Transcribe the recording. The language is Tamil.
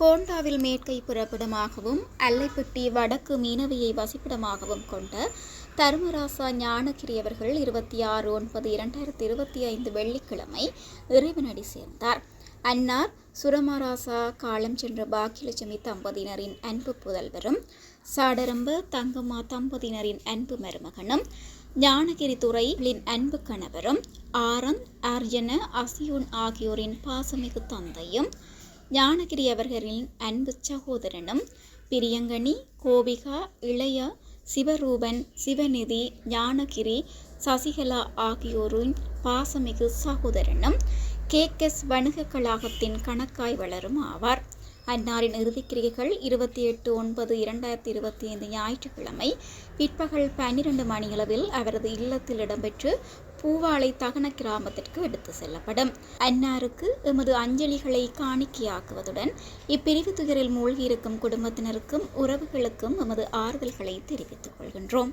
கோண்டாவில் மேற்கை புறப்படமாகவும் அல்லைப்பட்டி வடக்கு மீனவையை வசிப்பிடமாகவும் கொண்ட தர்மராசா ஞானகிரி அவர்கள் இருபத்தி ஆறு ஒன்பது இரண்டாயிரத்தி இருபத்தி ஐந்து வெள்ளிக்கிழமை இறைவனடி சேர்ந்தார். அன்னார் சுரமராசா காலம் சென்ற பாக்கியலட்சுமி தம்பதியினரின் அன்பு புதல்வரும் சாடரம்பு தங்கம்மா தம்பதியினரின் அன்பு மருமகனும் ஞானகிரி துறைகளின் அன்பு கணவரும் ஆரந்த் அர்ஜன அசியூன் ஆகியோரின் பாசமிகு தந்தையும் ஞானகிரி அவர்களின் அன்பு சகோதரனும் பிரியங்கனி கோபிகா இளைய சிவரூபன் சிவநிதி ஞானகிரி சசிகலா ஆகியோரின் பாசமிகு சகோதரனும் கேகெஸ் வணிக கழகத்தின் கணக்காய் வளரும் ஆவார். அன்னாரின் இறுதிக்கிரிகைகள் இருபத்தி எட்டு ஒன்பது இரண்டாயிரத்தி இருபத்தி ஐந்து ஞாயிற்றுக்கிழமை பிற்பகல் பன்னிரண்டு மணியளவில் அவரது இல்லத்தில் இடம்பெற்று பூவாளை தகன கிராமத்திற்கு எடுத்து செல்லப்படும். அன்னாருக்கு எமது அஞ்சலிகளை காணிக்கையாக்குவதுடன் இப்பிரிவு துயரில் மூழ்கியிருக்கும் குடும்பத்தினருக்கும் உறவுகளுக்கும் எமது ஆறுதல்களை தெரிவித்துக் கொள்கின்றோம்.